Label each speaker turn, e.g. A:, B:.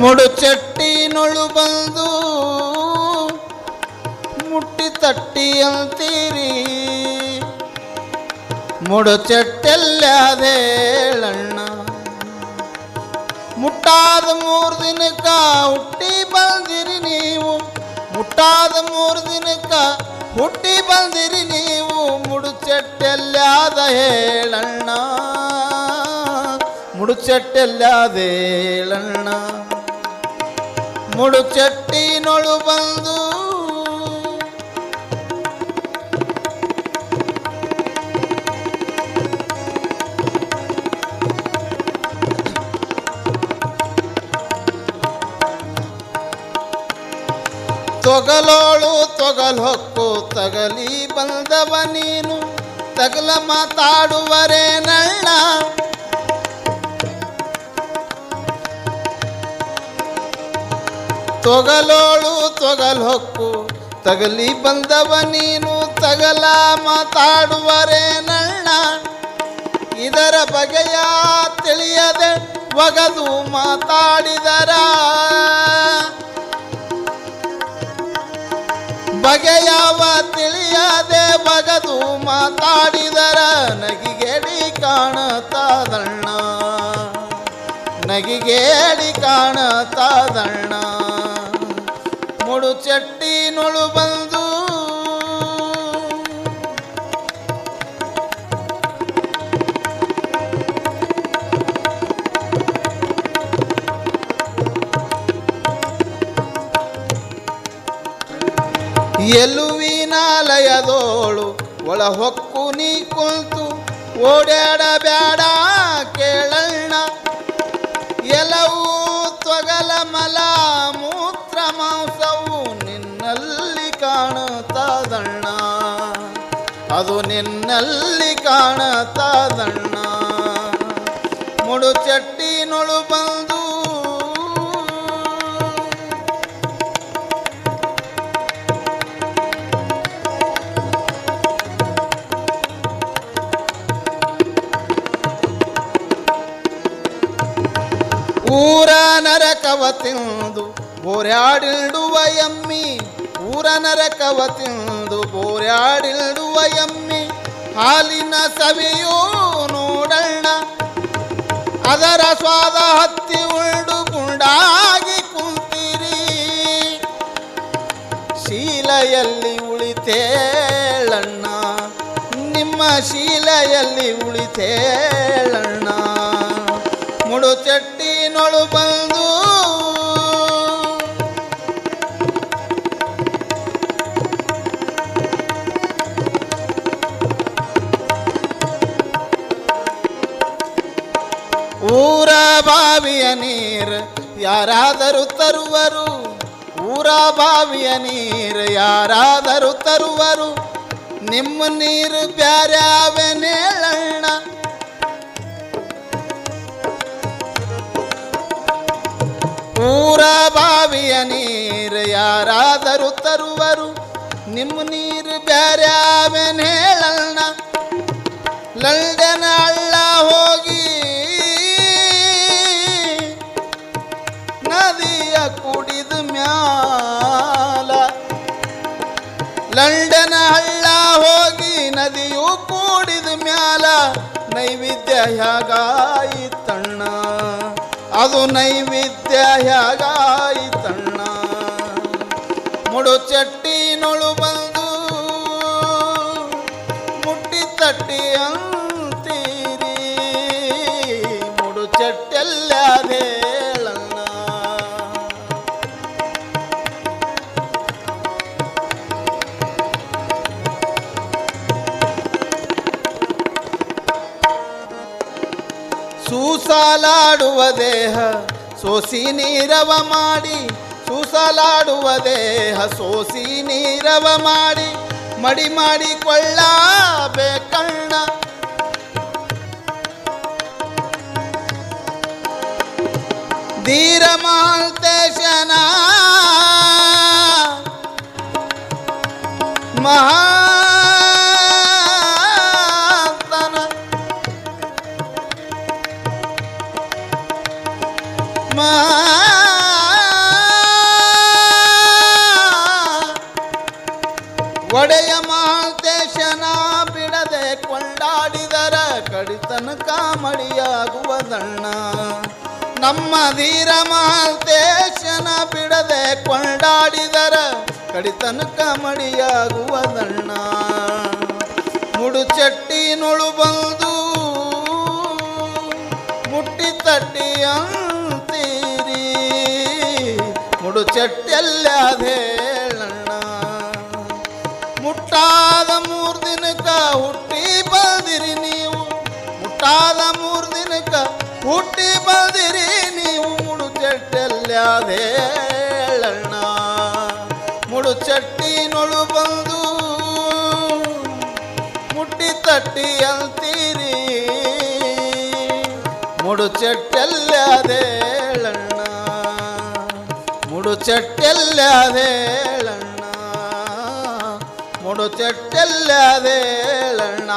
A: ಮುಡುಚಟ್ಟಿನೊಳು ಬಂದು ಮುಟ್ಟಿ ತಟ್ಟಿ ಅಂತೀರಿ. ಮುಡುಚಟ್ಟೆಲ್ಲಾದೇಳಣ್ಣ ಮುಟ್ಟಾದ ಮೂರು ದಿನಕ್ಕ ಹುಟ್ಟಿ ಬಂದಿರಿ ನೀವು. ಮುಟ್ಟಾದ ಮೂರು ದಿನಕ್ಕ ಹುಟ್ಟಿ ಬಂದಿರಿ ನೀವು. ಮುಡುಚಟ್ಟೆಲ್ಲಾದ ಹೇಳಣ್ಣ. ಮುಡುಚಟ್ಟೆಲ್ಲಾದ ಹೇಳಣ್ಣ ನೊಳು ಬಂದು ತೊಗಲೋಳು ತೊಗಲ್ ಹೊಕ್ಕು ತಗಲಿ ಬಂದವ ನೀನು ತಗಲ ಮಾತಾಡುವರೆ ನಣ್ಣ ತೊಗಲೋಳು ತೊಗಲ್ ಹೊಕ್ಕು, ತಗಲಿ ಬಂದವ ನೀನು ತಗಲ ಮಾತಾಡುವರೆ ನಣ್ಣ ಇದರ ಬಗೆಯ ತಿಳಿಯದೆ ಒಗದು ಮಾತಾಡಿದರ. ಬಗೆಯವ ತಿಳಿಯದೆ ಬಗದು ಮಾತಾಡಿದರ. ನಗಿಗೇಡಿ ಕಾಣತಾದಣ್ಣ. ನಗಿಗೇಡಿ ಕಾಣತಾದಣ್ಣ. ಮುಡು ಚಟ್ಟಿನೊಳು ಬಂದು ಎಲುವಿನಾಲಯದೋಳು ಒಳ ಹೊಕ್ಕು ನೀ ಕುಂತು ಓಡಾಡಬೇಡ ಕೇಳಣ್ಣ ಅದು ನಿನ್ನಲ್ಲಿ ಕಾಣತಾದಣ್ಣ. ಮುಡು ಚಟ್ಟಿನೊಳು ಬಂದು ಊರ ನರಕವ ತಿಂದು ಬೋರ್ಯಾಡಿಡುವ ಎಮ್ಮಿ ಊರ ನರಕವ ತಿಂದು ಬೋರ್ಯಾಡಿಡುವ ಎಮ್ಮಿ ಹಾಲಿನ ಸವಿಯೂ ನೋಡಣ್ಣ. ಅದರ ಸ್ವಾದ ಹತ್ತಿ ಉಳ್ಳು ಗುಂಡಾಗಿ ಕುಂತಿರಿ. ಶೀಲೆಯಲ್ಲಿ ಉಳಿತೇಳಣ್ಣ. ನಿಮ್ಮ ಶೀಲೆಯಲ್ಲಿ ಉಳಿತೇಳಣ್ಣ ಊರ ಬಾವಿಯ ನೀರು ಯಾರಾದರೂ ತರುವರು. ಊರ ಬಾವಿಯ ನೀರ್ ಯಾರಾದರೂ ತರುವರು. ನಿಮ್ಮ ನೀರು ಬ್ಯಾರ್ಯಾವೆನೇಳಣ್ಣ ಊರ ಬಾವಿಯ ನೀರು ಯಾರಾದರೂ ತರುವರು. ನಿಮ್ಮ ನೀರು ಬ್ಯಾರ್ಯಾವೆನ್ ಹೇಳಣ್ಣ ನದಿಯು ಕೂಡಿದ ಮ್ಯಾಲ ನೈವೇದ್ಯ ಹ್ಯಾಗಾಯಿತಣ್ಣ ಅದು ನೈವೇದ್ಯ ಹ್ಯಾಗಾಯಿತಣ್ಣ ಮುಡು ಚಟ್ಟಿನೊಳು ಸೂಸಲಾಡುವ ದೇಹ ಸೋಸಿ ನೀರವ ಮಾಡಿ ಸುಸಲಾಡುವ ದೇಹ ಸೋಸಿ ನೀರವ ಮಾಡಿ ಮಡಿ ಮಾಡಿಕೊಳ್ಳಬೇಕಣ್ಣ. ಧೀರ ಮಾಲ್ತೇಶನ ಒಡೆಯ ಮಹಾಂತೇಶನ ಬಿಡದೆ ಕೊಂಡಾಡಿದರ ಕಡಿತನ ಕಾಮಡಿಯಾಗುವ ದಣ್ಣ ನಮ್ಮ ಧೀರ ಮಹಾಂತೇಶನ ಬಿಡದೆ ಕೊಂಡಾಡಿದರ ಕಡಿತನಕ ಮುಡುಚಟ್ಟಿ ನುಳು ಬಂದು ಮುಟ್ಟಿ ತಟ್ಟಿಯಂತೀರಿ ಮುಡು ಚಟ್ಟೆಲ್ಲದೆ ಹುಟ್ಟಿ ಬಂದಿರಿ ನೀವು. ಮುಟ್ಟಾದ ಮೂರ್ ದಿನಕ್ಕ ಹುಟ್ಟಿ ಬಂದಿರಿ ನೀವು. ಮುಡು ಚಟ್ಟೆಲ್ಲದೇಳಣ್ಣ ಮುಡು ಚಟ್ಟಿನೊಳು ಬಂದು ಮುಟ್ಟಿ ತಟ್ಟಿ ಅಂತೀರಿ. ಮುಡು ಚಟ್ಟೆಲ್ಲದೇಳಣ್ಣ ಮುಡು ಚಟ್ಟೆಲ್ಲದೇಳಣ್ಣ ಮುಡು ಚಟ್ಟೆಲ್ಲದೇಳಣ್ಣ